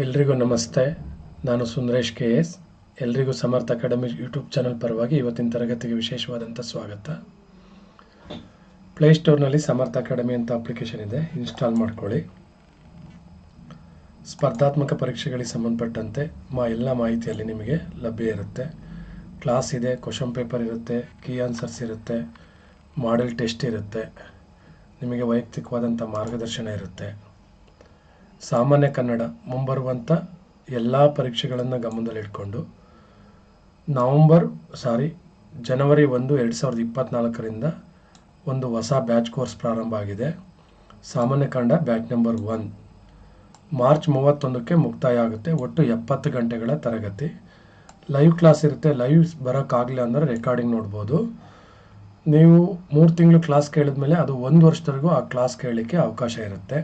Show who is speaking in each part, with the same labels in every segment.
Speaker 1: ಎಲ್ರಿಗೂ ನಮಸ್ತೆ. ನಾನು ಸುಂದರೇಶ್ ಕೆ ಎಸ್. ಎಲ್ರಿಗೂ ಸಮರ್ಥ ಅಕಾಡೆಮಿ ಯೂಟ್ಯೂಬ್ ಚಾನಲ್ ಪರವಾಗಿ ಇವತ್ತಿನ ತರಗತಿಗೆ ವಿಶೇಷವಾದಂಥ ಸ್ವಾಗತ. ಪ್ಲೇಸ್ಟೋರ್ನಲ್ಲಿ ಸಮರ್ಥ ಅಕಾಡೆಮಿ ಅಂತ ಅಪ್ಲಿಕೇಶನ್ ಇದೆ. ಇನ್ಸ್ಟಾಲ್ ಮಾಡ್ಕೊಳ್ಳಿ. ಸ್ಪರ್ಧಾತ್ಮಕ ಪರೀಕ್ಷೆಗಳಿಗೆ ಸಂಬಂಧಪಟ್ಟಂತೆ ಮಾ ಎಲ್ಲ ಮಾಹಿತಿಯಲ್ಲಿ ನಿಮಗೆ ಲಭ್ಯ ಇರುತ್ತೆ. ಕ್ಲಾಸ್ ಇದೆ ಕ್ವಶನ್ ಪೇಪರ್ ಇರುತ್ತೆ ಕೀ ಆನ್ಸರ್ಸ್ ಇರುತ್ತೆ ಮಾಡೆಲ್ ಟೆಸ್ಟ್ ಇರುತ್ತೆ. ನಿಮಗೆ ವೈಯಕ್ತಿಕವಾದಂಥ ಮಾರ್ಗದರ್ಶನ ಇರುತ್ತೆ. ಸಾಮಾನ್ಯ ಕನ್ನಡ ಮುಂಬರುವಂಥ ಎಲ್ಲ ಪರೀಕ್ಷೆಗಳನ್ನು ಗಮನದಲ್ಲಿಟ್ಕೊಂಡು ನವಂಬರ್ ಸಾರಿ ಜನವರಿ ಒಂದು ಎರಡು ಸಾವಿರದ ಇಪ್ಪತ್ತ್ನಾಲ್ಕರಿಂದ ಒಂದು ಹೊಸ ಬ್ಯಾಚ್ ಕೋರ್ಸ್ ಪ್ರಾರಂಭ ಆಗಿದೆ. ಸಾಮಾನ್ಯ Kannada batch number one. March ಮೂವತ್ತೊಂದಕ್ಕೆ ಮುಕ್ತಾಯ ಆಗುತ್ತೆ. ಒಟ್ಟು ಎಪ್ಪತ್ತು ಗಂಟೆಗಳ ತರಗತಿ. ಲೈವ್ ಕ್ಲಾಸ್ ಇರುತ್ತೆ. ಲೈವ್ ಬರೋಕ್ಕಾಗಲಿಲ್ಲ ಅಂದರೆ ರೆಕಾರ್ಡಿಂಗ್ ನೋಡ್ಬೋದು. ನೀವು ಮೂರು ತಿಂಗಳು ಕ್ಲಾಸ್ ಕೇಳಿದ್ಮೇಲೆ ಅದು ಒಂದು ವರ್ಷದವರೆಗೂ ಆ ಕ್ಲಾಸ್ ಕೇಳಲಿಕ್ಕೆ ಅವಕಾಶ ಇರುತ್ತೆ.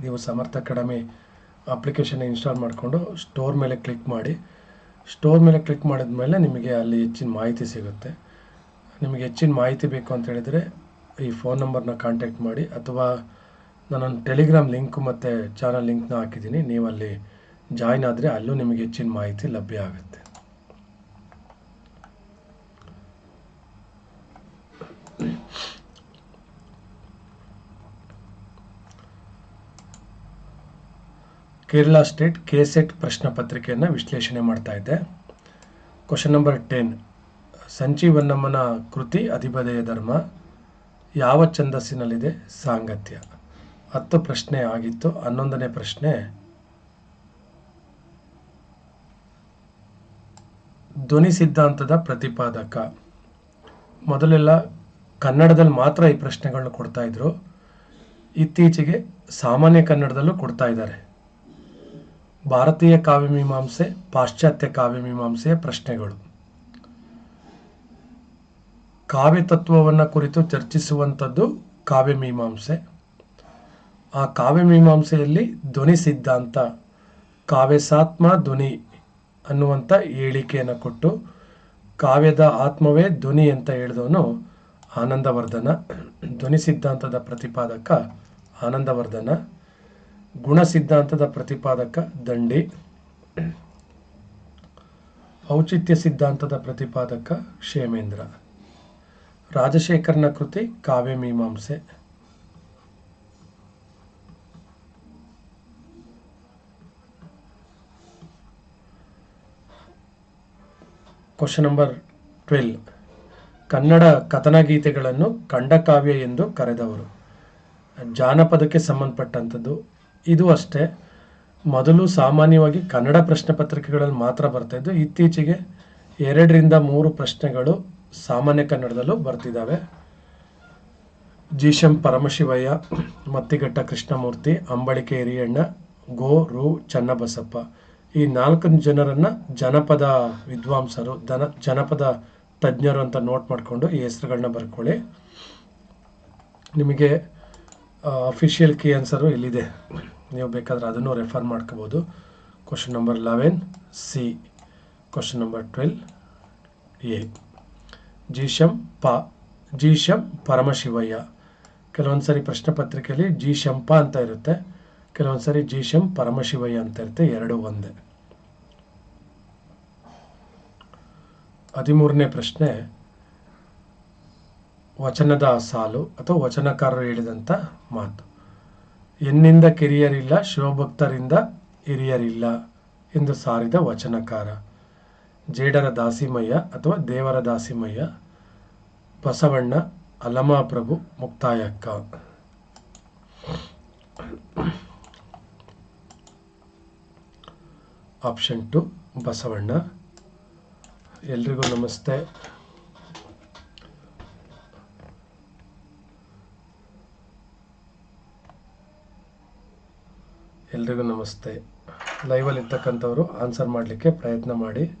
Speaker 1: ನೀವು ಸಮರ್ಥ ಅಕಾಡೆಮಿ ಅಪ್ಲಿಕೇಶನ್ ಇನ್ಸ್ಟಾಲ್ ಮಾಡಿಕೊಂಡು ಸ್ಟೋರ್ ಮೇಲೆ ಕ್ಲಿಕ್ ಮಾಡಿ. ಸ್ಟೋರ್ ಮೇಲೆ ಕ್ಲಿಕ್ ಮಾಡಿದ ಮೇಲೆ ನಿಮಗೆ ಅಲ್ಲಿ ಹೆಚ್ಚಿನ ಮಾಹಿತಿ ಸಿಗುತ್ತೆ. ನಿಮಗೆ ಹೆಚ್ಚಿನ ಮಾಹಿತಿ ಬೇಕು ಅಂತ ಹೇಳಿದರೆ ಈ ಫೋನ್ ನಂಬರ್ನ ಕಾಂಟ್ಯಾಕ್ಟ್ ಮಾಡಿ ಅಥವಾ ನಾನೊಂದು ಟೆಲಿಗ್ರಾಮ್ ಲಿಂಕ್ ಮತ್ತು ಚಾನಲ್ ಲಿಂಕ್ನ ಹಾಕಿದ್ದೀನಿ. ನೀವು ಅಲ್ಲಿ ಜಾಯ್ನ್ ಆದರೆ ಅಲ್ಲೂ ನಿಮಗೆ ಹೆಚ್ಚಿನ ಮಾಹಿತಿ ಲಭ್ಯ ಆಗುತ್ತೆ. ಕೇರಳ ಸ್ಟೇಟ್ ಕೆ ಸೆಟ್ ಪ್ರಶ್ನೆ ಪತ್ರಿಕೆಯನ್ನು ವಿಶ್ಲೇಷಣೆ ಮಾಡ್ತಾ ಇದ್ದೆ ಕ್ವಶನ್ ನಂಬರ್ ಟೆನ್ ಸಂಜೀವನ್ನಮ್ಮನ ಕೃತಿ ಅಧಿಪದಯ ಧರ್ಮ. ಯಾವ ಛಂದಸ್ಸಿನಲ್ಲಿದೆ? ಸಾಂಗತ್ಯ. ಹತ್ತು ಪ್ರಶ್ನೆ ಆಗಿತ್ತು. ಹನ್ನೊಂದನೇ ಪ್ರಶ್ನೆ. ಧ್ವನಿ ಸಿದ್ಧಾಂತದ ಪ್ರತಿಪಾದಕ. ಮೊದಲೆಲ್ಲ ಕನ್ನಡದಲ್ಲಿ ಮಾತ್ರ ಈ ಪ್ರಶ್ನೆಗಳನ್ನ ಕೊಡ್ತಾ ಇದ್ರು. ಇತ್ತೀಚೆಗೆ ಸಾಮಾನ್ಯ ಕನ್ನಡದಲ್ಲೂ ಕೊಡ್ತಾ ಇದ್ದಾರೆ. ಭಾರತೀಯ ಕಾವ್ಯಮೀಮಾಂಸೆ ಪಾಶ್ಚಾತ್ಯ ಕಾವ್ಯಮೀಮಾಂಸೆಯ ಪ್ರಶ್ನೆಗಳು. ಕಾವ್ಯ ತತ್ವವನ್ನು ಕುರಿತು ಚರ್ಚಿಸುವಂಥದ್ದು ಕಾವ್ಯಮೀಮಾಂಸೆ ಆ ಕಾವ್ಯಮೀಮಾಂಸೆಯಲ್ಲಿ ಧ್ವನಿ ಸಿದ್ಧಾಂತ, ಕಾವ್ಯಸಾತ್ಮ ಧ್ವನಿ ಅನ್ನುವಂಥ ಹೇಳಿಕೆಯನ್ನು ಕೊಟ್ಟು ಕಾವ್ಯದ ಆತ್ಮವೇ ಧ್ವನಿ ಅಂತ ಹೇಳಿದವನು ಆನಂದವರ್ಧನ. ಧ್ವನಿ ಸಿದ್ಧಾಂತದ ಪ್ರತಿಪಾದಕ ಆನಂದವರ್ಧನ. ಗುಣ ಸಿದ್ಧಾಂತದ ಪ್ರತಿಪಾದಕ ದಂಡಿ. ಔಚಿತ್ಯ ಸಿದ್ಧಾಂತದ ಪ್ರತಿಪಾದಕ ಕ್ಷೇಮೇಂದ್ರ. ರಾಜಶೇಖರನ ಕೃತಿ Kavyamimamse question number twelve Kannada ಕಥನಗೀತೆಗಳನ್ನು ಖಂಡಕಾವ್ಯ ಎಂದು ಕರೆದವರು. ಜಾನಪದಕ್ಕೆ ಸಂಬಂಧಪಟ್ಟಂಥದ್ದು. ಇದು ಅಷ್ಟೇ. ಮೊದಲು ಸಾಮಾನ್ಯವಾಗಿ ಕನ್ನಡ ಪ್ರಶ್ನೆ ಪತ್ರಿಕೆಗಳಲ್ಲಿ ಮಾತ್ರ ಬರ್ತಾ ಇದ್ದು, ಇತ್ತೀಚೆಗೆ ಎರಡರಿಂದ ಮೂರು ಪ್ರಶ್ನೆಗಳು ಸಾಮಾನ್ಯ ಕನ್ನಡದಲ್ಲೂ ಬರ್ತಿದ್ದಾವೆ. ಜೀಶಂ ಪರಮಶಿವಯ್ಯ, ಮತ್ತಿಘಟ್ಟ ಕೃಷ್ಣಮೂರ್ತಿ, ಅಂಬಳಿಕೆ ಹಿರಿಯಣ್ಣ, ಗೋ ರು ಚನ್ನಬಸಪ್ಪ. ಈ ನಾಲ್ಕು ಜನರನ್ನು ಜನಪದ ವಿದ್ವಾಂಸರು ದನ ಜನಪದ ತಜ್ಞರು ಅಂತ ನೋಟ್ ಮಾಡಿಕೊಂಡು ಈ ಹೆಸರುಗಳನ್ನ ಬರ್ಕೊಳ್ಳಿ. ನಿಮಗೆ ಅಫಿಷಿಯಲ್ ಕೀ ಆನ್ಸರು ಇಲ್ಲಿದೆ. ನೀವು ಬೇಕಾದರೆ ಅದನ್ನು ರೆಫರ್ ಮಾಡ್ಕೋಬೋದು. Question number eleven C question number twelve A ಜೀಶಂ ಪ ಜೀಶಂ ಪರಮಶಿವಯ್ಯ ಕೆಲವೊಂದು ಸರಿ ಪ್ರಶ್ನೆ ಪತ್ರಿಕೆಯಲ್ಲಿ ಜೀಶಂಪ ಅಂತ ಇರುತ್ತೆ. ಕೆಲವೊಂದು ಸರಿ ಜೀಶಂ ಪರಮಶಿವಯ್ಯ ಅಂತ ಇರುತ್ತೆ. ಎರಡು ಒಂದೇ. ಹದಿಮೂರನೇ ಪ್ರಶ್ನೆ ವಚನದ ಸಾಲು ಅಥವಾ ವಚನಕಾರರು ಹೇಳಿದಂಥ ಮಾತು. ಎನ್ನಿಂದ ಕಿರಿಯರಿಲ್ಲ, ಶಿವಭಕ್ತರಿಂದ ಹಿರಿಯರಿಲ್ಲ ಎಂದು ಸಾರಿದ ವಚನಕಾರ. ಜೇಡರ ದಾಸಿಮಯ್ಯ ಅಥವಾ Devara Dasimayya, Basavanna Allamaprabhu Muktayakka. Option two Basavanna. ಎಲ್ರಿಗೂ ನಮಸ್ತೆ. ಎಲ್ರಿಗೂ ನಮಸ್ತೆ. ಲೈವಲ್ಲಿ ಇರ್ತಕ್ಕಂಥವ್ರು ಆನ್ಸರ್ ಮಾಡಲಿಕ್ಕೆ ಪ್ರಯತ್ನ ಮಾಡಿ.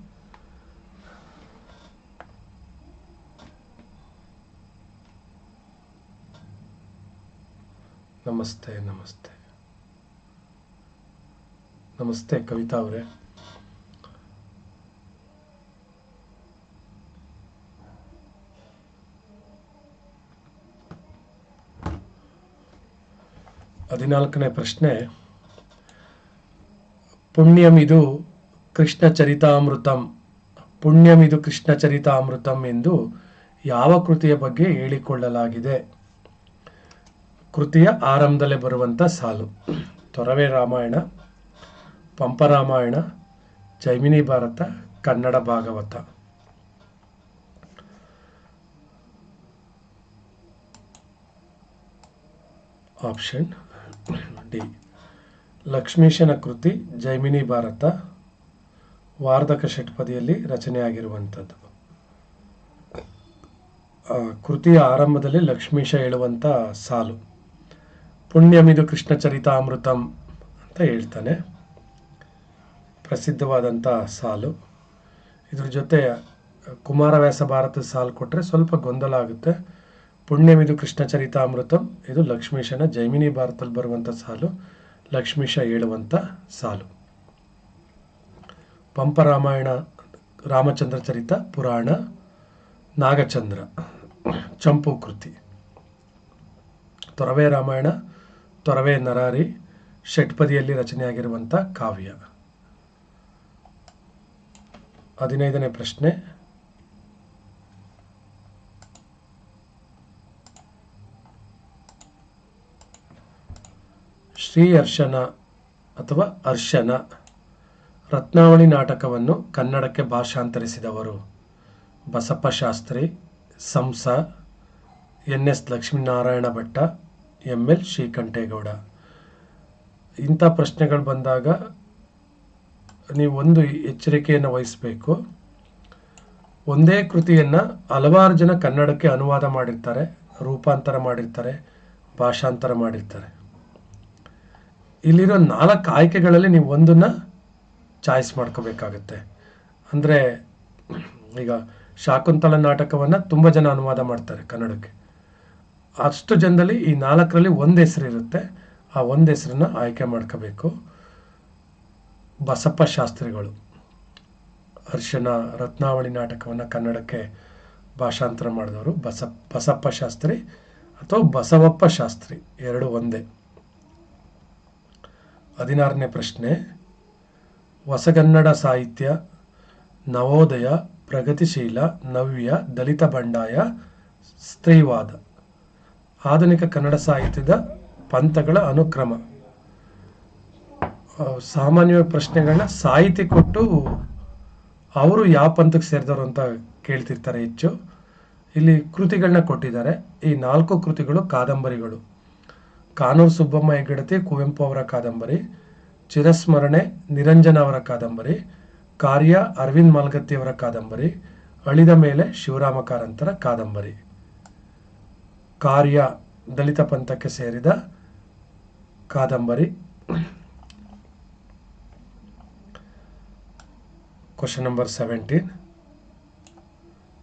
Speaker 1: ನಮಸ್ತೆ ನಮಸ್ತೆ. ನಮಸ್ತೆ ಕವಿತಾ ಅವರೇ. ಹದಿನಾಲ್ಕನೇ ಪ್ರಶ್ನೆ. ಪುಣ್ಯಮಿದು ಕೃಷ್ಣ ಚರಿತಾಮೃತಂ. ಪುಣ್ಯಮಿದು ಕೃಷ್ಣ ಚರಿತಾಮೃತಂ ಎಂದು ಯಾವ ಕೃತಿಯ ಬಗ್ಗೆ ಹೇಳಿಕೊಳ್ಳಲಾಗಿದೆ? ಕೃತಿಯ ಆರಂಭದಲ್ಲೇ ಬರುವಂಥ ಸಾಲು. ತೊರವೆ ರಾಮಾಯಣ ಪಂಪರಾಮಾಯಣ ಜೈಮಿನಿ ಭಾರತ, ಕನ್ನಡ ಭಾಗವತ. Option D. ಲಕ್ಷ್ಮೀಶನ ಕೃತಿ ಜೈಮಿನಿ ಭಾರತ, ವಾರ್ಧಕ ಷಟ್ಪದಿಯಲ್ಲಿ ರಚನೆಯಾಗಿರುವಂಥದ್ದು. ಕೃತಿಯ ಆರಂಭದಲ್ಲಿ ಲಕ್ಷ್ಮೀಶ ಹೇಳುವಂಥ ಸಾಲು. ಪುಣ್ಯಮಿದು ಕೃಷ್ಣ ಚರಿತಾಮೃತಂ ಅಂತ ಹೇಳ್ತಾನೆ. ಪ್ರಸಿದ್ಧವಾದಂಥ ಸಾಲು. ಇದ್ರ ಜೊತೆ ಕುಮಾರವ್ಯಾಸ ಭಾರತದ ಸಾಲು ಕೊಟ್ಟರೆ ಸ್ವಲ್ಪ ಗೊಂದಲ ಆಗುತ್ತೆ. ಪುಣ್ಯಮಿದು ಕೃಷ್ಣ ಚರಿತಾಮೃತಂ, ಇದು ಲಕ್ಷ್ಮೀಶನ ಜೈಮಿನಿ ಭಾರತದಲ್ಲಿ ಬರುವಂಥ ಸಾಲು. ಲಕ್ಷ್ಮೀಶ ಹೇಳುವಂಥ ಸಾಲು. ಪಂಪರಾಮಾಯಣ, ರಾಮಚಂದ್ರ ಚರಿತ ಪುರಾಣ, ನಾಗಚಂದ್ರ, ಚಂಪು ಕೃತಿ. ತೊರವೆ ರಾಮಾಯಣ, ತೊರವೆ ನರಾರಿ, ಷಟ್ಪದಿಯಲ್ಲಿ ರಚನೆಯಾಗಿರುವಂಥ ಕಾವ್ಯ. ಹದಿನೈದನೇ ಪ್ರಶ್ನೆ. ಶ್ರೀ ಅರ್ಶನ ಅಥವಾ ಅರ್ಶನ ರತ್ನಾವಳಿ ನಾಟಕವನ್ನು ಕನ್ನಡಕ್ಕೆ ಭಾಷಾಂತರಿಸಿದವರು. Basappa Shastri, Samsa, N S Lakshminarayana Bhatta M L Srikantegowda. ಇಂಥ ಪ್ರಶ್ನೆಗಳು ಬಂದಾಗ ನೀವು ಒಂದು ಎಚ್ಚರಿಕೆಯನ್ನು ವಹಿಸಬೇಕು. ಒಂದೇ ಕೃತಿಯನ್ನು ಹಲವಾರು ಜನ ಕನ್ನಡಕ್ಕೆ ಅನುವಾದ ಮಾಡಿರ್ತಾರೆ, ರೂಪಾಂತರ ಮಾಡಿರ್ತಾರೆ, ಭಾಷಾಂತರ ಮಾಡಿರ್ತಾರೆ. ಇಲ್ಲಿರೋ ನಾಲ್ಕು ಆಯ್ಕೆಗಳಲ್ಲಿ ನೀವು ಒಂದನ್ನು ಚಾಯ್ಸ್ ಮಾಡ್ಕೋಬೇಕಾಗತ್ತೆ. ಅಂದರೆ, ಈಗ ಶಾಕುಂತಲ ನಾಟಕವನ್ನು ತುಂಬ ಜನ ಅನುವಾದ ಮಾಡ್ತಾರೆ ಕನ್ನಡಕ್ಕೆ. ಅಷ್ಟು ಜನದಲ್ಲಿ ಈ ನಾಲ್ಕರಲ್ಲಿ ಒಂದು ಹೆಸರು ಇರುತ್ತೆ. ಆ ಒಂದು ಹೆಸರನ್ನ ಆಯ್ಕೆ ಮಾಡ್ಕೋಬೇಕು. ಬಸಪ್ಪ ಶಾಸ್ತ್ರಿಗಳು. ಅರ್ಶನ ರತ್ನಾವಳಿ ನಾಟಕವನ್ನು ಕನ್ನಡಕ್ಕೆ ಭಾಷಾಂತರ ಮಾಡಿದವರು ಬಸಪ್ಪ ಬಸಪ್ಪ ಶಾಸ್ತ್ರಿ ಅಥವಾ ಬಸವಪ್ಪ ಶಾಸ್ತ್ರಿ, ಎರಡು ಒಂದೇ. ಹದಿನಾರನೇ ಪ್ರಶ್ನೆ, ಹೊಸಗನ್ನಡ ಸಾಹಿತ್ಯ, ನವೋದಯ, ಪ್ರಗತಿಶೀಲ, ನವ್ಯ, ದಲಿತ ಬಂಡಾಯ, ಸ್ತ್ರೀವಾದ. ಆಧುನಿಕ ಕನ್ನಡ ಸಾಹಿತ್ಯದ ಪಂಥಗಳ ಅನುಕ್ರಮ. ಸಾಮಾನ್ಯ ಪ್ರಶ್ನೆಗಳನ್ನ ಸಾಹಿತಿ ಕೊಟ್ಟು ಅವರು ಯಾವ ಪಂಥಕ್ಕೆ ಸೇರಿದವರು ಅಂತ ಕೇಳ್ತಿರ್ತಾರೆ ಹೆಚ್ಚು. ಇಲ್ಲಿ ಕೃತಿಗಳನ್ನ ಕೊಟ್ಟಿದ್ದಾರೆ. ಈ ನಾಲ್ಕು ಕೃತಿಗಳು ಕಾದಂಬರಿಗಳು. ಕಾನೂರು ಸುಬ್ಬಮ್ಮ ಹೆಗ್ಗಡತಿ, ಕುವೆಂಪು ಅವರ ಕಾದಂಬರಿ, ಚಿರಸ್ಮರಣೆ, ನಿರಂಜನ ಅವರ ಕಾದಂಬರಿ, ಕಾರ್ಯ, ಅರವಿಂದ್ ಮಾಲ್ಗತ್ತಿ ಅವರ ಕಾದಂಬರಿ, ಅಳಿದ ಮೇಲೆ ಶಿವರಾಮ ಕಾರಂತರ ಕಾದಂಬರಿ. ಕಾರ್ಯ, ದಲಿತ ಪಂಥಕ್ಕೆ ಸೇರಿದ ಕಾದಂಬರಿ. ಕ್ವಶನ್ ನಂಬರ್ ಸೆವೆಂಟೀನ್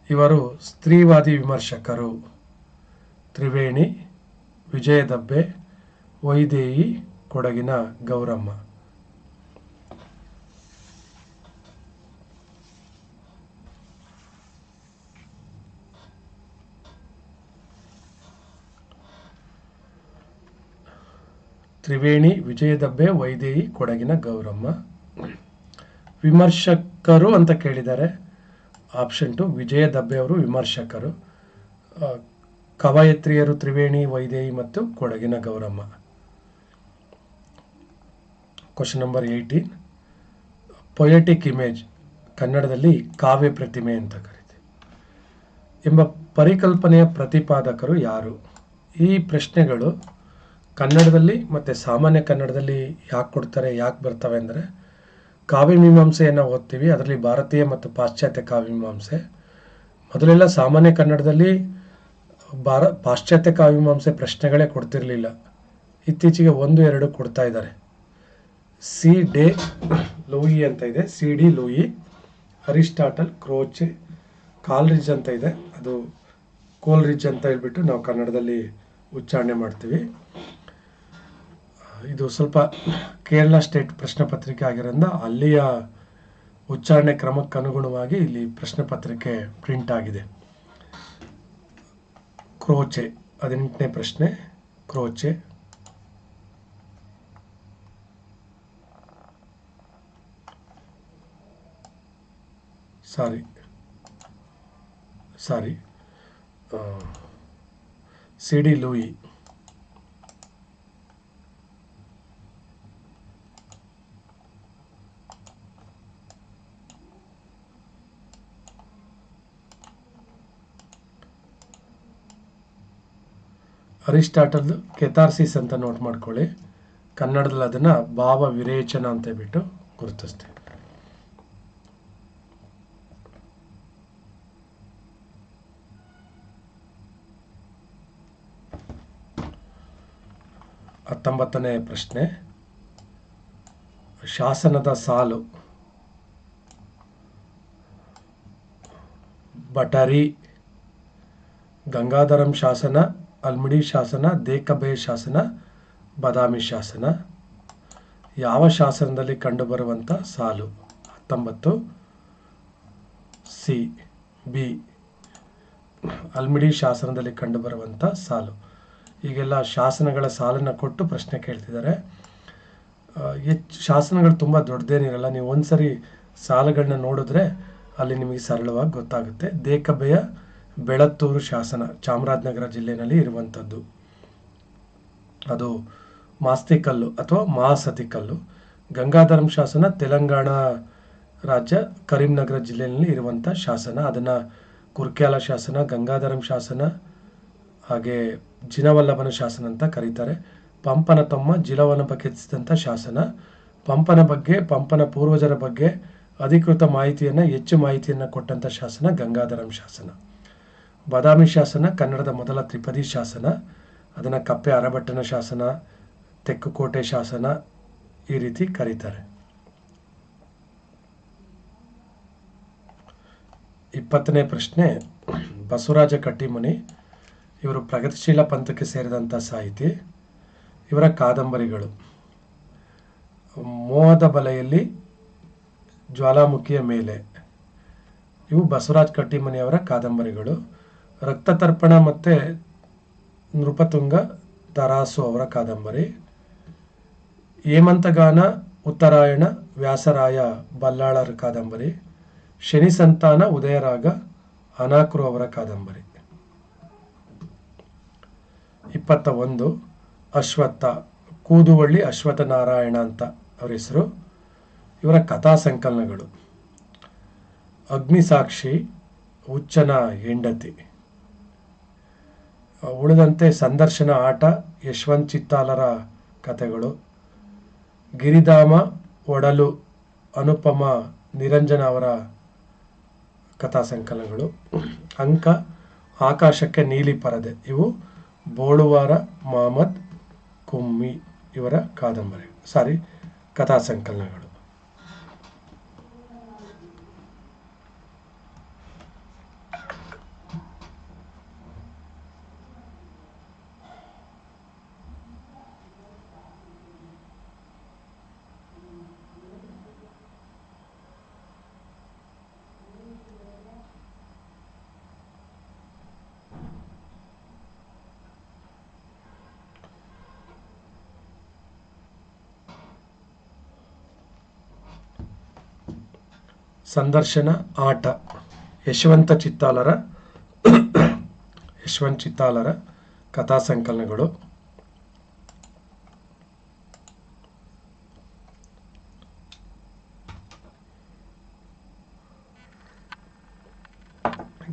Speaker 1: ಇವರು ಸ್ತ್ರೀವಾದಿ ವಿಮರ್ಶಕರು. ತ್ರಿವೇಣಿ ವಿಜಯ ವೈದೇಹಿ ಕೊಡಗಿನ ಗೌರಮ್ಮ. ತ್ರಿವೇಣಿ ವಿಜಯ ದಬ್ಬೆ ವೈದೇಹಿ ಕೊಡಗಿನ ಗೌರಮ್ಮ. ವಿಮರ್ಶಕರು ಅಂತ ಕೇಳಿದ್ದಾರೆ. ಆಪ್ಷನ್ ಟು ವಿಜಯ ದಬ್ಬೆ ಅವರು ವಿಮರ್ಶಕರು. ಕವಯತ್ರಿಯರು ತ್ರಿವೇಣಿ, ವೈದೇಹಿ ಮತ್ತು ಕೊಡಗಿನ Gowramma. Question number eighteen poetic image ಕನ್ನಡದಲ್ಲಿ ಕಾವ್ಯ ಪ್ರತಿಮೆ ಅಂತ ಕರಿತೀವಿ. ಎಂಬ ಪರಿಕಲ್ಪನೆಯ ಪ್ರತಿಪಾದಕರು ಯಾರು? ಈ ಪ್ರಶ್ನೆಗಳು ಕನ್ನಡದಲ್ಲಿ ಮತ್ತು ಸಾಮಾನ್ಯ ಕನ್ನಡದಲ್ಲಿ ಯಾಕೆ ಕೊಡ್ತಾರೆ, ಯಾಕೆ ಬರ್ತವೆ ಅಂದರೆ ಕಾವ್ಯಮೀಮಾಂಸೆಯನ್ನು ಓದ್ತೀವಿ. ಅದರಲ್ಲಿ ಭಾರತೀಯ ಮತ್ತು ಪಾಶ್ಚಾತ್ಯ ಕಾವ್ಯಮೀಮಾಂಸೆ ಮೊದಲೆಲ್ಲ ಸಾಮಾನ್ಯ ಕನ್ನಡದಲ್ಲಿ ಭಾರ, ಪಾಶ್ಚಾತ್ಯ ಕಾವ್ಯಮೀಮಾಂಸೆ ಪ್ರಶ್ನೆಗಳೇ ಕೊಡ್ತಿರಲಿಲ್ಲ. ಇತ್ತೀಚೆಗೆ ಒಂದು, ಎರಡು ಕೊಡ್ತಾ ಇದ್ದಾರೆ. ಸಿ ಡೆ ಲೂಯಿ ಅಂತ ಇದೆ. C D Lewis, Aristotle, Croce Coleridge ಅಂತ ಇದೆ. ಅದು ಕೋಲ್ರಿಜ್ ಅಂತ ಹೇಳ್ಬಿಟ್ಟು ನಾವು ಕನ್ನಡದಲ್ಲಿ ಉಚ್ಚಾರಣೆ ಮಾಡ್ತೀವಿ. ಇದು ಸ್ವಲ್ಪ ಕೇರಳ ಸ್ಟೇಟ್ ಪ್ರಶ್ನೆ ಪತ್ರಿಕೆ ಆಗಿರೋದ್ರಿಂದ ಅಲ್ಲಿಯ ಉಚ್ಚಾರಣೆ ಕ್ರಮಕ್ಕೆ ಅನುಗುಣವಾಗಿ ಇಲ್ಲಿ ಪ್ರಶ್ನೆ ಪತ್ರಿಕೆ ಪ್ರಿಂಟ್ ಆಗಿದೆ. ಕ್ರೋಚೆ, ಹದಿನೆಂಟನೇ ಪ್ರಶ್ನೆ, Croce. Sorry. Sorry. C D Lewis. Aristotle catharsis ಅಂತ ನೋಟ್ ಮಾಡ್ಕೊಳ್ಳಿ. ಕನ್ನಡದಲ್ಲಿ ಅದನ್ನು ಭಾವ ವಿರೇಚನ ಅಂತ ಬಿಟ್ಟು ಗುರುತಿಸ್ತೀವಿ. ಹತ್ತೊಂಬತ್ತನೇ ಪ್ರಶ್ನೆ. ಶಾಸನದ ಸಾಲು. ಬಟರಿ, ಗಂಗಾಧರಂ ಶಾಸನ, ಅಲ್ಮಿಡಿ ಶಾಸನ, ದೇಕಬೆ ಶಾಸನ, ಬದಾಮಿ ಶಾಸನ. ಯಾವ ಶಾಸನದಲ್ಲಿ ಕಂಡುಬರುವಂಥ ಸಾಲು? ಹತ್ತೊಂಬತ್ತು. C, B. ಅಲ್ಮಿಡಿ ಶಾಸನದಲ್ಲಿ ಕಂಡುಬರುವಂಥ ಸಾಲು. ಈಗೆಲ್ಲ ಶಾಸನಗಳ ಸಾಲನ್ನು ಕೊಟ್ಟು ಪ್ರಶ್ನೆ ಕೇಳ್ತಿದ್ದಾರೆ. ಹೆಚ್ಚು ಶಾಸನಗಳು ತುಂಬ ದೊಡ್ಡದೇನಿರಲ್ಲ, ನೀವು ಒಂದ್ಸರಿ ಸಾಲಗಳನ್ನ ನೋಡಿದ್ರೆ ಅಲ್ಲಿ ನಿಮಗೆ ಸರಳವಾಗಿ ಗೊತ್ತಾಗುತ್ತೆ. ದೇಕಬೆಯ ಬೆಳತ್ತೂರು ಶಾಸನ ಚಾಮರಾಜನಗರ ಜಿಲ್ಲೆಯಲ್ಲಿ ಇರುವಂಥದ್ದು. ಅದು ಮಾಸ್ತಿಕಲ್ಲು ಅಥವಾ ಮಹಾಸತಿಕಲ್ಲು ಗಂಗಾಧರಂ ಶಾಸನ ತೆಲಂಗಾಣ ರಾಜ್ಯ ಕರೀಂನಗರ ಜಿಲ್ಲೆಯಲ್ಲಿ ಇರುವಂಥ ಶಾಸನ. ಅದನ್ನು ಕುರ್ಕ್ಯಾಲ ಶಾಸನ, ಗಂಗಾಧರಂ ಶಾಸನ ಹಾಗೆ ಜಿನವಲ್ಲಭನ ಶಾಸನ ಅಂತ ಕರೀತಾರೆ. ಪಂಪನ ತಮ್ಮ ಜಿಲವನ ಕೆತ್ತಿಸಿದಂಥ ಶಾಸನ. ಪಂಪನ ಬಗ್ಗೆ, ಪಂಪನ ಪೂರ್ವಜರ ಬಗ್ಗೆ ಅಧಿಕೃತ ಮಾಹಿತಿಯನ್ನು, ಹೆಚ್ಚು ಮಾಹಿತಿಯನ್ನು ಕೊಟ್ಟಂಥ ಶಾಸನ ಗಂಗಾಧರಂ ಶಾಸನ. ಬಾದಾಮಿ ಶಾಸನ, ಕನ್ನಡದ ಮೊದಲ ತ್ರಿಪದಿ ಶಾಸನ. ಅದನ್ನು ಕಪ್ಪೆ ಅರಭಟ್ಟನ ಶಾಸನ, ತೆಕ್ಕುಕೋಟೆ ಶಾಸನ ಈ ರೀತಿ ಕರೀತಾರೆ. ಇಪ್ಪತ್ತನೇ ಪ್ರಶ್ನೆ, ಬಸವರಾಜ ಕಟ್ಟಿಮನಿ ಇವರು ಪ್ರಗತಿಶೀಲ ಪಂಥಕ್ಕೆ ಸೇರಿದಂಥ ಸಾಹಿತಿ. ಇವರ ಕಾದಂಬರಿಗಳು. ಮೋಹದ ಬಲೆಯಲ್ಲಿ ಜ್ವಾಲಾಮುಖಿಯ ಮೇಲೆ. ಇವು ಬಸವರಾಜ್ ಕಟ್ಟಿಮನಿಯವರ ಕಾದಂಬರಿಗಳು. ರಕ್ತ ತರ್ಪಣ ಮತ್ತು ನೃಪತುಂಗ ತರಾಸು ಅವರ ಕಾದಂಬರಿ. ಹೇಮಂತಗಾನ, ಉತ್ತರಾಯಣ, ವ್ಯಾಸರಾಯ, ಬಲ್ಲಾಳರ ಕಾದಂಬರಿ. ಶನಿ ಸಂತಾನ, ಉದಯರಾಗ, ಅನಾಕ್ರು ಅವರ ಕಾದಂಬರಿ. ಇಪ್ಪತ್ತ ಒಂದು ಅಶ್ವತ್ಥ, ಕೂದುವಳ್ಳಿ ಅಶ್ವಥ ನಾರಾಯಣ ಅಂತ ಅವರ ಹೆಸರು. ಇವರ ಕಥಾ ಸಂಕಲನಗಳು. ಅಗ್ನಿಸಾಕ್ಷಿ, ಹುಚ್ಚನ ಹೆಂಡತಿ. ಉಳಿದಂತೆ ಸಂದರ್ಶನ ಆಟ, ಯಶವಂತ್ ಚಿತ್ತಾಲರ ಕಥೆಗಳು. ಗಿರಿಧಾಮ, ಒಡಲು, ಅನುಪಮ, ನಿರಂಜನ ಅವರ ಕಥಾ ಸಂಕಲನಗಳು. ಅಂಕ, ಆಕಾಶಕ್ಕೆ ನೀಲಿ ಪರದೆ. ಇವು ಬೋಳುವಾರ ಮಹಮ್ಮದ್ ಕುಮ್ಮಿ ಇವರ ಕಾದಂಬರಿ ಸಾರಿ ಕಥಾ ಸಂಕಲನಗಳು ಸಂದರ್ಶನ, ಆಟ. ಯಶವಂತ ಚಿತ್ತಾಲರ ಯಶವಂತ ಚಿತ್ತಾಲರ ಕಥಾ ಸಂಕಲನಗಳು.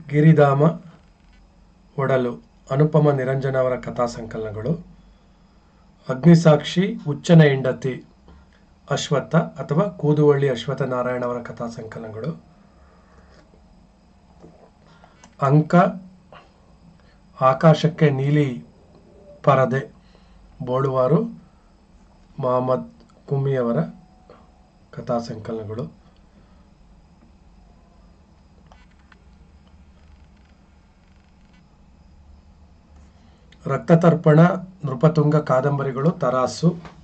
Speaker 1: ಗಿರಿಧಾಮ, ಒಡಲು. ಅನುಪಮ ನಿರಂಜನ ಅವರ ಕಥಾ ಸಂಕಲನಗಳು. ಅಗ್ನಿಸಾಕ್ಷಿ ಉಚ್ಚನ ಹೆಂಡತಿ. ಅಶ್ವತ್ಥ ಅಥವಾ ಕೂದುವಳ್ಳಿ ಅಶ್ವತ್ಥ ನಾರಾಯಣವರ ಕಥಾ ಸಂಕಲನಗಳು. ಅಂಕ, ಆಕಾಶಕ್ಕೆ ನೀಲಿ ಪರದೆ, ಬೋಳುವಾರು ಮೊಹಮ್ಮದ್ ಕುಮಿಯವರ ಕಥಾ ಸಂಕಲನಗಳು. ರಕ್ತತರ್ಪಣ ನೃಪತುಂಗ ಕಾದಂಬರಿಗಳು, ತರಾಸು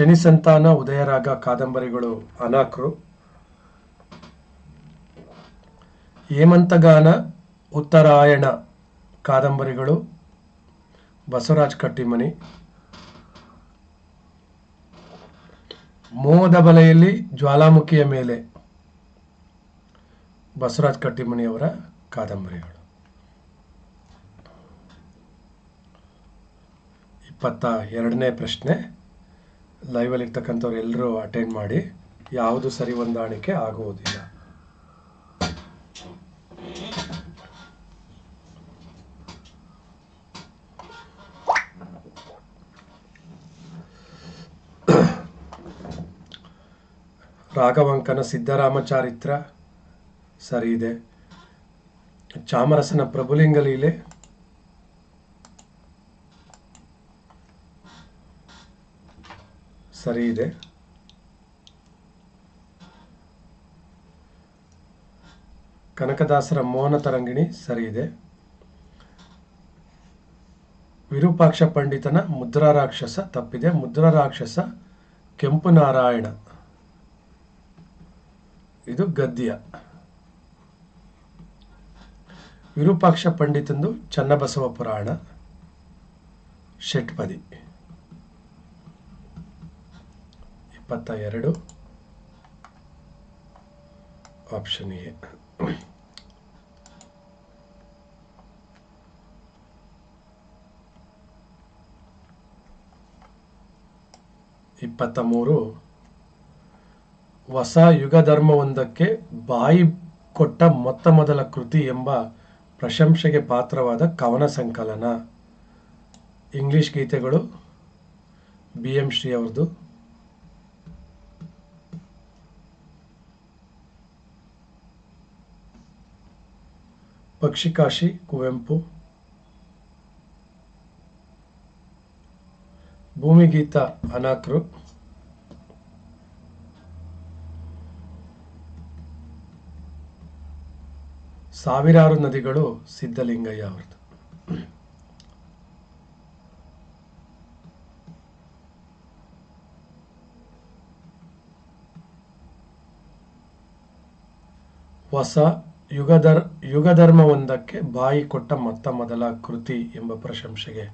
Speaker 1: ಶನಿ ಸಂತಾನ ಉದಯರಾಗ ಕಾದಂಬರಿಗಳು ಅನಾಕ್ರು ಹೇಮಂತಗಾನ ಉತ್ತರಾಯಣ ಕಾದಂಬರಿಗಳು ಬಸವರಾಜ್ ಕಟ್ಟಿಮನಿ. ಮೋಹದ ಬಲೆಯಲ್ಲಿ ಜ್ವಾಲಾಮುಖಿಯ ಮೇಲೆ ಬಸವರಾಜ್ ಕಟ್ಟಿಮನಿಯವರ ಕಾದಂಬರಿಗಳು. ಇಪ್ಪತ್ತ ಎರಡನೇ ಪ್ರಶ್ನೆ. ಲೈವಲ್ಲಿ ಇರ್ತಕ್ಕಂಥವ್ರು ಎಲ್ಲರೂ ಅಟೆಂಡ್ ಮಾಡಿ, ಯಾವುದು ಸರಿ ಹೊಂದಾಣಿಕೆ ಆಗುವುದಿಲ್ಲ. ರಾಘವಂಕನ ಸಿದ್ದರಾಮಚಾರಿತ್ರ ಸರಿ ಇದೆ. ಚಾಮರಸನ ಪ್ರಭುಲಿಂಗ ಸರಿ ಇದೆ. ಕನಕದಾಸರ ಮೋಹನ ತರಂಗಿಣಿ ಸರಿ ಇದೆ. ವಿರೂಪಾಕ್ಷ ಪಂಡಿತನ ಮುದ್ರಾ ರಾಕ್ಷಸ ತಪ್ಪಿದೆ. ಮುದ್ರಾ ರಾಕ್ಷಸ ಕೆಂಪು ನಾರಾಯಣ. ಇದು ಗದ್ಯ. ವಿರೂಪಾಕ್ಷ ಪಂಡಿತಂದು ಚನ್ನಬಸವ ಪುರಾಣ. ಷಟ್ಪದಿ. ಇಪ್ಪತ್ತ ಎರಡು ಆಪ್ಷನ್ ಎ ಇಪ್ಪತ್ತ ಮೂರು ಹೊಸ ಯುಗಧರ್ಮವೊಂದಕ್ಕೆ ಬಾಯಿ ಕೊಟ್ಟ ಮೊತ್ತ ಮೊದಲ ಕೃತಿ ಎಂಬ ಪ್ರಶಂಸೆಗೆ ಪಾತ್ರವಾದ ಕವನ ಸಂಕಲನ. ಇಂಗ್ಲಿಷ್ ಗೀತೆಗಳು ಬಿ ಎಂ ಶ್ರೀ ಅವ್ರದ್ದು. ಪಕ್ಷಿಕಾಶಿ ಕುವೆಂಪು. ಭೂಮಿಗೀತ ಅನಾಕ್ರು ಸಾವಿರಾರು ನದಿಗಳು ಸಿದ್ಧಲಿಂಗಯ್ಯ ಅವ್ರದ್ದು ಹೊಸ ಯುಗಧರ್, ಯುಗಧರ್ಮವೊಂದಕ್ಕೆ ಬಾಯಿ ಕೊಟ್ಟ ಮೊತ್ತ ಮೊದಲ ಕೃತಿ ಎಂಬ ಪ್ರಶಂಸೆಗೆ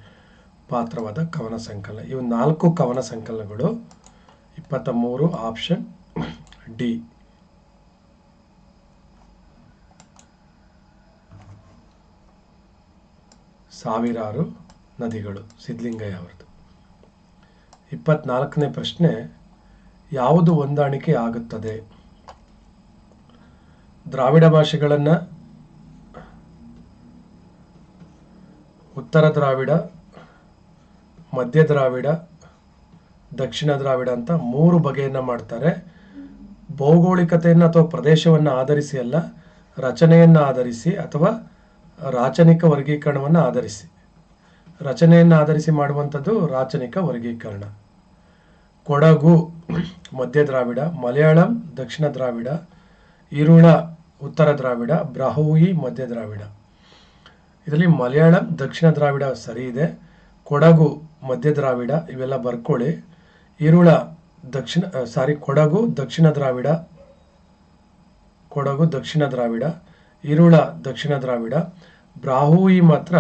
Speaker 1: ಪಾತ್ರವಾದ ಕವನ ಸಂಕಲನ. ಇವು ನಾಲ್ಕು ಕವನ ಸಂಕಲನಗಳು. ಇಪ್ಪತ್ತ ಮೂರು ಆಪ್ಷನ್ ಡಿ ಸಾವಿರಾರು ನದಿಗಳು, ಸಿದ್ಧಲಿಂಗಯ್ಯ ಅವರದು. ಇಪ್ಪತ್ನಾಲ್ಕನೇ ಪ್ರಶ್ನೆ, ಯಾವುದು ಹೊಂದಾಣಿಕೆ ಆಗುತ್ತದೆ? ದ್ರಾವಿಡ ಭಾಷೆಗಳನ್ನು ಉತ್ತರ ದ್ರಾವಿಡ, ಮಧ್ಯ ದ್ರಾವಿಡ, ದಕ್ಷಿಣ ದ್ರಾವಿಡ ಅಂತ ಮೂರು ಬಗೆಯನ್ನು ಮಾಡ್ತಾರೆ. ಭೌಗೋಳಿಕತೆಯನ್ನು ಅಥವಾ ಪ್ರದೇಶವನ್ನು ಆಧರಿಸಿ ಅಲ್ಲ, ರಚನೆಯನ್ನು ಆಧರಿಸಿ ಅಥವಾ ರಾಚನಿಕ ವರ್ಗೀಕರಣವನ್ನು ಆಧರಿಸಿ. ರಚನೆಯನ್ನು ಆಧರಿಸಿ ಮಾಡುವಂಥದ್ದು ರಾಚನಿಕ ವರ್ಗೀಕರಣ. ಕೊಡಗು ಮಧ್ಯ ದ್ರಾವಿಡ, ಮಲಯಾಳಂ ದಕ್ಷಿಣ ದ್ರಾವಿಡ ಈರುಳ ಉತ್ತರ ದ್ರಾವಿಡ ಬ್ರಾಹುಯಿ ಮಧ್ಯ ದ್ರಾವಿಡ. ಇದರಲ್ಲಿ ಮಲಯಾಳಂ, ದಕ್ಷಿಣ ದ್ರಾವಿಡ ಸರಿ ಇದೆ. ಕೊಡಗು, ಮಧ್ಯ ದ್ರಾವಿಡ, ಇವೆಲ್ಲ ಬರ್ಕೊಳ್ಳಿ ಈರುಳ ದಕ್ಷಿಣ ಸಾರಿ, ಕೊಡಗು, ದಕ್ಷಿಣ ದ್ರಾವಿಡ. ಕೊಡಗು, ದಕ್ಷಿಣ ದ್ರಾವಿಡ. ಈರುಳ ದಕ್ಷಿಣ ದ್ರಾವಿಡ. ಬ್ರಾಹುಯಿ ಮಾತ್ರ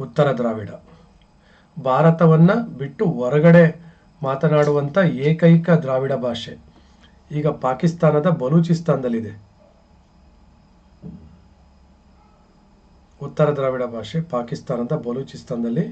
Speaker 1: ಉತ್ತರ ದ್ರಾವಿಡ. ಭಾರತವನ್ನು ಬಿಟ್ಟು ಹೊರಗಡೆ ಮಾತನಾಡುವಂಥ ಏಕೈಕ ದ್ರಾವಿಡ ಭಾಷೆ. ಈಗ ಪಾಕಿಸ್ತಾನದ ಬಲೂಚಿಸ್ತಾನದಲ್ಲಿದೆ. ಉತ್ತರ ದ್ರಾವಿಡ ಭಾಷೆ ಪಾಕಿಸ್ತಾನದ ಬಲೂಚಿಸ್ತಾನದಲ್ಲಿ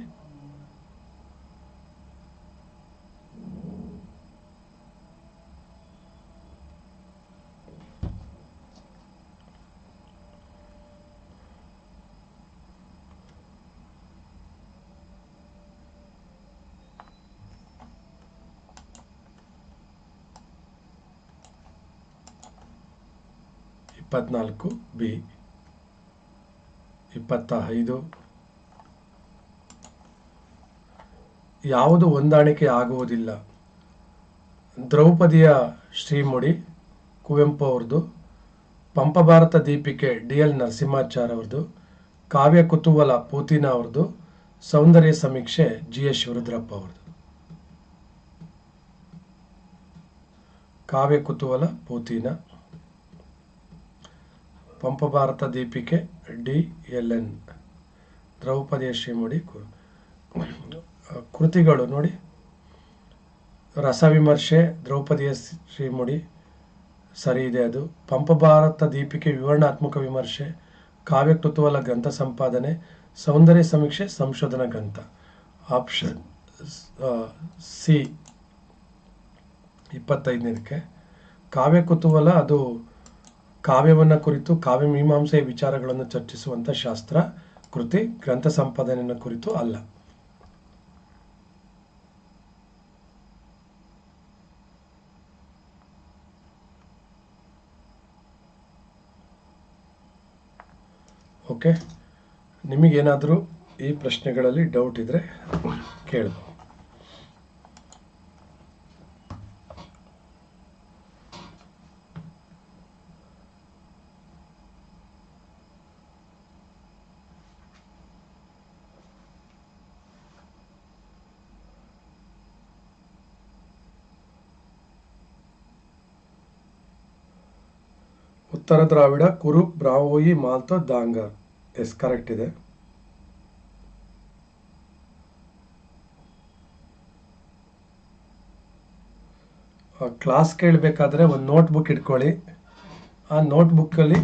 Speaker 1: ಇಪ್ಪತ್ನಾಲ್ಕು ಬಿ ಇಪ್ಪತ್ತ ಐದು ಯಾವುದು ಹೊಂದಾಣಿಕೆ ಆಗುವುದಿಲ್ಲ. ದ್ರೌಪದಿಯ ಶ್ರೀಮುಡಿ ಕುವೆಂಪು ಅವ್ರದ್ದು ಪಂಪಭಾರತ ದೀಪಿಕೆ ಡಿ ಎಲ್ ನರಸಿಂಹಾಚಾರ್ ಅವ್ರದ್ದು, ಕಾವ್ಯ ಕುತೂಹಲ ಪೂತಿನ ಅವ್ರದ್ದು, ಸೌಂದರ್ಯ ಸಮೀಕ್ಷೆ ಜಿ ಎಸ್ ಶಿವರುದ್ರಪ್ಪ ಅವ್ರದ್ದು. ಕಾವ್ಯ ಕುತೂಹಲ ಪೂತಿನ Pampabharata Deepike D L N. ದ್ರೌಪದಿಯ ಶ್ರೀಮುಡಿ ಕೃತಿಗಳು ನೋಡಿ. ರಸವಿಮರ್ಶೆ, ದ್ರೌಪದಿಯ ಶ್ರೀಮುಡಿ. ಸರಿ ಇದೆ ಅದು. ಪಂಪಭಾರತ ದೀಪಿಕೆ ವಿವರಣಾತ್ಮಕ ವಿಮರ್ಶೆ. ಕಾವ್ಯ ಕುತೂಹಲ ಗ್ರಂಥ ಸಂಪಾದನೆ. ಸೌಂದರ್ಯ ಸಮೀಕ್ಷೆ, ಸಂಶೋಧನಾ ಗ್ರಂಥ. ಆಪ್ಷನ್ ಸಿ ಇಪ್ಪತ್ತೈದನೇದಕ್ಕೆ ಕಾವ್ಯ ಕುತೂಹಲ ಅದು ಕಾವ್ಯವನ್ನು ಕುರಿತು, ಕಾವ್ಯ ಮೀಮಾಂಸೆಯ ವಿಚಾರಗಳನ್ನು ಚರ್ಚಿಸುವಂಥ ಶಾಸ್ತ್ರ, ಕೃತಿ, ಗ್ರಂಥ ಸಂಪಾದನೆಯನ್ನು ಕುರಿತು ಅಲ್ಲ. ಓಕೆ ನಿಮಗೇನಾದರೂ ಈ ಪ್ರಶ್ನೆಗಳಲ್ಲಿ ಡೌಟ್ ಇದ್ದರೆ ಕೇಳ್ಬೋದು. ಉತ್ತರ ದ್ರಾವಿಡ ಕುರು ಬ್ರಾವೋಯಿ ಮಾಲ್ತ ದಾಂಗರ್ ಎಸ್ ಕರೆಕ್ಟ್ ಇದೆ. ಕ್ಲಾಸ್ ಕೇಳಬೇಕಾದ್ರೆ ಒಂದು ನೋಟ್ ಬುಕ್ ಇಟ್ಕೊಳ್ಳಿ. ಆ ನೋಟ್ ಬುಕ್ಕಲ್ಲಿ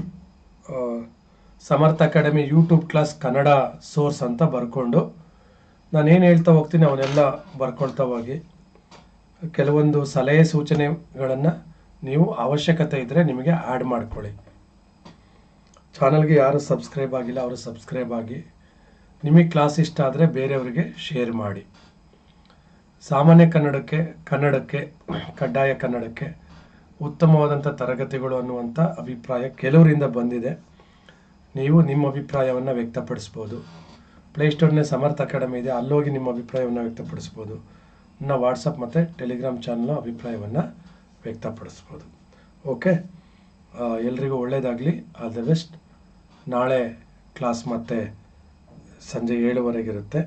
Speaker 1: Samarth academy YouTube class Kannada source ಅಂತ ಬರ್ಕೊಂಡು, ನಾನೇನು ಹೇಳ್ತಾ ಹೋಗ್ತೀನಿ ಅವನ್ನೆಲ್ಲ ಬರ್ಕೊಳ್ತಾ ಹೋಗಿ. ಕೆಲವೊಂದು ಸಲಹೆ ಸೂಚನೆಗಳನ್ನು ನೀವು ಅವಶ್ಯಕತೆ ಇದ್ದರೆ ನಿಮಗೆ ಆ್ಯಡ್ ಮಾಡ್ಕೊಳ್ಳಿ. ಚಾನಲ್ಗೆ ಯಾರು ಸಬ್ಸ್ಕ್ರೈಬ್ ಆಗಿಲ್ಲ, ಅವರು ಸಬ್ಸ್ಕ್ರೈಬ್ ಆಗಿ. ನಿಮಗೆ ಕ್ಲಾಸ್ ಇಷ್ಟ ಆದರೆ ಬೇರೆಯವರಿಗೆ ಶೇರ್ ಮಾಡಿ. ಸಾಮಾನ್ಯ ಕನ್ನಡಕ್ಕೆ ಕನ್ನಡಕ್ಕೆ, ಕಡ್ಡಾಯ ಕನ್ನಡಕ್ಕೆ ಉತ್ತಮವಾದಂಥ ತರಗತಿಗಳು ಅನ್ನುವಂಥ ಅಭಿಪ್ರಾಯ ಕೆಲವರಿಂದ ಬಂದಿದೆ. ನೀವು ನಿಮ್ಮ ಅಭಿಪ್ರಾಯವನ್ನು ವ್ಯಕ್ತಪಡಿಸ್ಬೋದು. ಪ್ಲೇಸ್ಟೋರ್ನೇ ಸಮರ್ಥ ಅಕಾಡೆಮಿ ಇದೆ, ಅಲ್ಲೋಗಿ ನಿಮ್ಮ ಅಭಿಪ್ರಾಯವನ್ನು ವ್ಯಕ್ತಪಡಿಸ್ಬೋದು. ನನ್ನ ವಾಟ್ಸಪ್ ಮತ್ತು ಟೆಲಿಗ್ರಾಮ್ ಚಾನಲ್ ಅಭಿಪ್ರಾಯವನ್ನು ವ್ಯಕ್ತಪಡಿಸ್ಬೋದು. ಓಕೆ ಎಲ್ರಿಗೂ ಒಳ್ಳೆಯದಾಗಲಿ ಆಲ್ ದ ಬೆಸ್ಟ್ ನಾಳೆ ಕ್ಲಾಸ್ ಮತ್ತೆ ಸಂಜೆ ಏಳುವರೆಗಿರುತ್ತೆ